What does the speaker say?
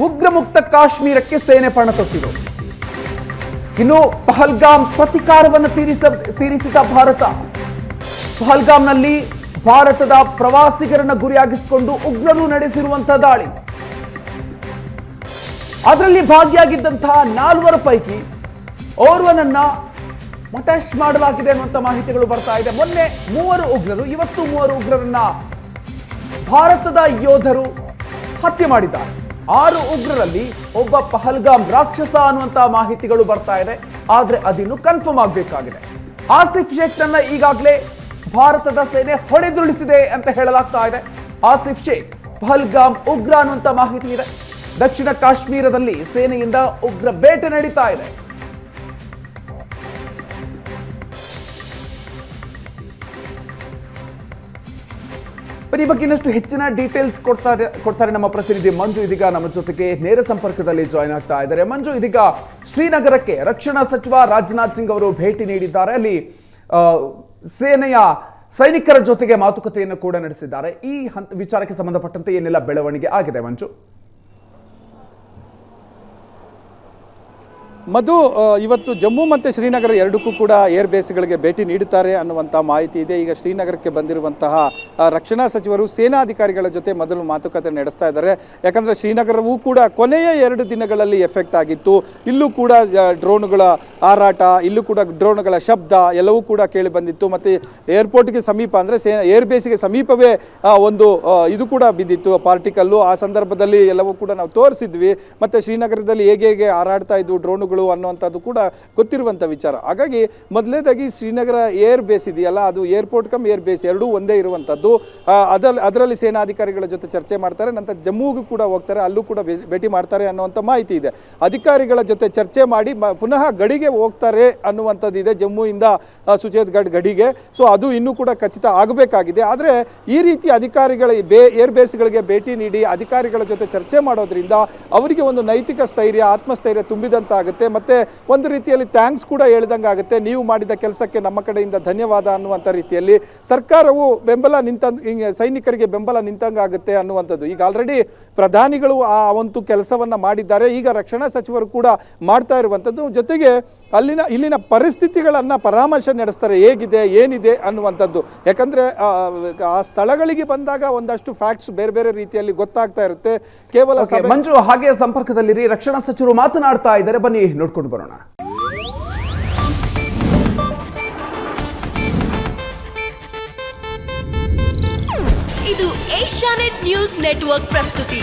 ಉಗ್ರ ಮುಕ್ತ ಕಾಶ್ಮೀರಕ್ಕೆ ಸೇನೆ ಪಣ ತೊಟ್ಟಿದೆ. ಇನ್ನು ಪಹಲ್ಗಾಮ್ ಪ್ರತಿಕಾರವನ್ನು ತೀರಿಸ, ತೀರಿಸಿದ ಭಾರತ. ಪಹಲ್ಗಾಮ್ನಲ್ಲಿ ಭಾರತದ ಪ್ರವಾಸಿಗರನ್ನ ಗುರಿಯಾಗಿಸಿಕೊಂಡು ಉಗ್ರರು ನಡೆಸಿರುವಂತಹ ದಾಳಿ. ಅದರಲ್ಲಿ ಭಾಗಿಯಾಗಿದ್ದಂತಹ ನಾಲ್ವರ ಪೈಕಿ ಓರ್ವನನ್ನ ಮಟ್ಯಾಶ್ ಮಾಡಲಾಗಿದೆ ಅನ್ನುವಂಥ ಮಾಹಿತಿಗಳು ಬರ್ತಾ ಇದೆ. ಮೊನ್ನೆ ಮೂವರು ಉಗ್ರರು, ಇವತ್ತು ಮೂವರು ಉಗ್ರರನ್ನ ಭಾರತದ ಯೋಧರು ಹತ್ಯೆ ಮಾಡಿದ್ದಾರೆ. ಆರು ಉಗ್ರರಲ್ಲಿ ಒಬ್ಬ ಪಹಲ್ಗಾಮ್ ರಾಕ್ಷಸ ಅನ್ನುವಂತ ಮಾಹಿತಿಗಳು ಬರ್ತಾ ಇದೆ. ಆದ್ರೆ ಅದಿನ್ನು ಕನ್ಫರ್ಮ್ ಆಗಬೇಕಾಗಿದೆ. ಆಸಿಫ್ ಶೇಖ್ನನ್ನ ಈಗಾಗಲೇ ಭಾರತದ ಸೇನೆ ಹೊಡೆದುರುಳಿಸಿದೆ ಅಂತ ಹೇಳಲಾಗ್ತಾ ಇದೆ. ಆಸಿಫ್ ಶೇಖ್, ಪಹಲ್ಗಾಮ್ ಉಗ್ರ ಅನ್ನುವಂತ ಮಾಹಿತಿ ಇದೆ. ದಕ್ಷಿಣ ಕಾಶ್ಮೀರದಲ್ಲಿ ಸೇನೆಯಿಂದ ಉಗ್ರ ಬೇಟೆ ನಡೀತಾ ಇದೆ. ಬನ್ನಿ ಬಗ್ಗೆ ಇನ್ನಷ್ಟು ಹೆಚ್ಚಿನ ಡೀಟೇಲ್ಸ್ ಕೊಡ್ತಾರೆ ಕೊಡ್ತಾರೆ ನಮ್ಮ ಪ್ರತಿನಿಧಿ ಮಂಜು ಇದೀಗ ನಮ್ಮ ಜೊತೆಗೆ ನೇರ ಸಂಪರ್ಕದಲ್ಲಿ ಜಾಯ್ನ್ ಆಗ್ತಾ ಇದ್ದಾರೆ. ಮಂಜು, ಇದೀಗ ಶ್ರೀನಗರಕ್ಕೆ ರಕ್ಷಣಾ ಸಚಿವ ರಾಜನಾಥ್ ಸಿಂಗ್ ಅವರು ಭೇಟಿ ನೀಡಿದ್ದಾರೆ. ಅಲ್ಲಿ ಸೇನೆಯ ಸೈನಿಕರ ಜೊತೆಗೆ ಮಾತುಕತೆಯನ್ನು ಕೂಡ ನಡೆಸಿದ್ದಾರೆ. ಈ ಹಂತ ವಿಚಾರಕ್ಕೆ ಸಂಬಂಧಪಟ್ಟಂತೆ ಏನೆಲ್ಲ ಬೆಳವಣಿಗೆ ಆಗಿದೆ, ಮಂಜು? ಮಧು ಇವತ್ತು ಜಮ್ಮು ಮತ್ತು ಶ್ರೀನಗರ ಎರಡಕ್ಕೂ ಕೂಡ ಏರ್ ಬೇಸ್ಗಳಿಗೆ ಭೇಟಿ ನೀಡುತ್ತಾರೆ ಅನ್ನುವಂಥ ಮಾಹಿತಿ ಇದೆ. ಈಗ ಶ್ರೀನಗರಕ್ಕೆ ಬಂದಿರುವಂತಹ ರಕ್ಷಣಾ ಸಚಿವರು ಸೇನಾ ಅಧಿಕಾರಿಗಳ ಜೊತೆ ಮೊದಲು ಮಾತುಕತೆ ನಡೆಸ್ತಾ ಇದ್ದಾರೆ. ಯಾಕಂದರೆ ಶ್ರೀನಗರವೂ ಕೂಡ ಕೊನೆಯ ಎರಡು ದಿನಗಳಲ್ಲಿ ಎಫೆಕ್ಟ್ ಆಗಿತ್ತು. ಇಲ್ಲೂ ಕೂಡ ಡ್ರೋನ್ಗಳ ಹಾರಾಟ, ಇಲ್ಲೂ ಕೂಡ ಡ್ರೋನ್ಗಳ ಶಬ್ದ ಎಲ್ಲವೂ ಕೂಡ ಕೇಳಿ ಬಂದಿತ್ತು. ಮತ್ತು ಏರ್ಪೋರ್ಟ್ಗೆ ಸಮೀಪ ಅಂದರೆ ಸೇ, ಏರ್ ಬೇಸ್ಗೆ ಸಮೀಪವೇ ಒಂದು ಇದು ಕೂಡ ಬಿದ್ದಿತ್ತು ಪಾರ್ಟಿಕಲ್ಲು ಆ ಸಂದರ್ಭದಲ್ಲಿ ಎಲ್ಲವೂ ಕೂಡ ನಾವು ತೋರಿಸಿದ್ವಿ. ಮತ್ತು ಶ್ರೀನಗರದಲ್ಲಿ ಹೇಗೆ ಹೇಗೆ ಹಾರಾಡ್ತಾ ಇದ್ವು ಡ್ರೋನುಗಳು ಅನ್ನುವಂಥದ್ದು ಕೂಡ ಗೊತ್ತಿರುವಂಥ ವಿಚಾರ. ಹಾಗಾಗಿ ಮೊದಲನೇದಾಗಿ ಶ್ರೀನಗರ ಏರ್ ಬೇಸ್ ಇದೆಯಲ್ಲ, ಅದು ಏರ್ಪೋರ್ಟ್ ಕಮ್ ಏರ್ ಬೇಸ್ ಎರಡೂ ಒಂದೇ ಇರುವಂಥದ್ದು. ಅದರಲ್ಲಿ ಅದರಲ್ಲಿ ಸೇನಾಧಿಕಾರಿಗಳ ಜೊತೆ ಚರ್ಚೆ ಮಾಡ್ತಾರೆ, ನಂತರ ಜಮ್ಮುಗೂ ಕೂಡ ಹೋಗ್ತಾರೆ, ಅಲ್ಲೂ ಕೂಡ ಭೇಟಿ ಮಾಡ್ತಾರೆ ಅನ್ನುವಂಥ ಮಾಹಿತಿ ಇದೆ. ಅಧಿಕಾರಿಗಳ ಜೊತೆ ಚರ್ಚೆ ಮಾಡಿ ಪುನಃ ಗಡಿಗೆ ಹೋಗ್ತಾರೆ ಅನ್ನುವಂಥದ್ದು ಇದೆ ಜಮ್ಮುವಿಂದ ಸುಚೇತ್ಗಢ್ ಗಡಿಗೆ. ಸೊ, ಅದು ಇನ್ನೂ ಕೂಡ ಖಚಿತ ಆಗಬೇಕಾಗಿದೆ. ಆದರೆ ಈ ರೀತಿ ಅಧಿಕಾರಿಗಳ ಬೇ, ಏರ್ ಬೇಸ್ಗಳಿಗೆ ಭೇಟಿ ನೀಡಿ ಅಧಿಕಾರಿಗಳ ಜೊತೆ ಚರ್ಚೆ ಮಾಡೋದ್ರಿಂದ ಅವರಿಗೆ ಒಂದು ನೈತಿಕ ಸ್ಥೈರ್ಯ, ಆತ್ಮಸ್ಥೈರ್ಯ ತುಂಬಿದಂತಾಗುತ್ತೆ. ಮತ್ತೆ ಒಂದು ರೀತಿಯಲ್ಲಿ ಥ್ಯಾಂಕ್ಸ್ ಕೂಡ ಹೇಳಿದಂಗೆ ಆಗುತ್ತೆ. ನೀವು ಮಾಡಿದ ಕೆಲಸಕ್ಕೆ ನಮ್ಮ ಕಡೆಯಿಂದ ಧನ್ಯವಾದ ಅನ್ನುವಂಥ ರೀತಿಯಲ್ಲಿ ಸರ್ಕಾರವು ಬೆಂಬಲ ನಿಂತ ಸೈನಿಕರಿಗೆ ಬೆಂಬಲ ನಿಂತಂಗಾಗುತ್ತೆ ಅನ್ನುವಂಥದ್ದು. ಈಗ ಆಲ್ರೆಡಿ ಪ್ರಧಾನಿಗಳು ಆ ಒಂದು ಕೆಲಸವನ್ನು ಮಾಡಿದ್ದಾರೆ. ಈಗ ರಕ್ಷಣಾ ಸಚಿವರು ಕೂಡ ಮಾಡ್ತಾ ಇರುವಂಥದ್ದು. ಜೊತೆಗೆ ಅಲ್ಲಿನ ಇಲ್ಲಿನ ಪರಿಸ್ಥಿತಿಗಳನ್ನು ಪರಾಮರ್ಶೆ ನಡೆಸ್ತಾರೆ ಹೇಗಿದೆ ಏನಿದೆ ಅನ್ನುವಂಥದ್ದು. ಯಾಕಂದರೆ ಆ ಸ್ಥಳಗಳಿಗೆ ಬಂದಾಗ ಒಂದಷ್ಟು ಫ್ಯಾಕ್ಟ್ಸ್ ಬೇರೆ ಬೇರೆ ರೀತಿಯಲ್ಲಿ ಗೊತ್ತಾಗ್ತಾ ಇರುತ್ತೆ. ಕೇವಲ ಮಂಜು ಹಾಗೆ ಸಂಪರ್ಕದಲ್ಲಿರಿ. ರಕ್ಷಣಾ ಸಚಿವರು ಮಾತನಾಡ್ತಾ ಇದ್ದಾರೆ. ಬನ್ನಿ ನೋಡ್ಕೊಂಡು ಬರೋಣ. ಇದು ಏಷ್ಯಾನೆಟ್ ನ್ಯೂಸ್ ನೆಟ್ವರ್ಕ್ ಪ್ರಸ್ತುತಿ.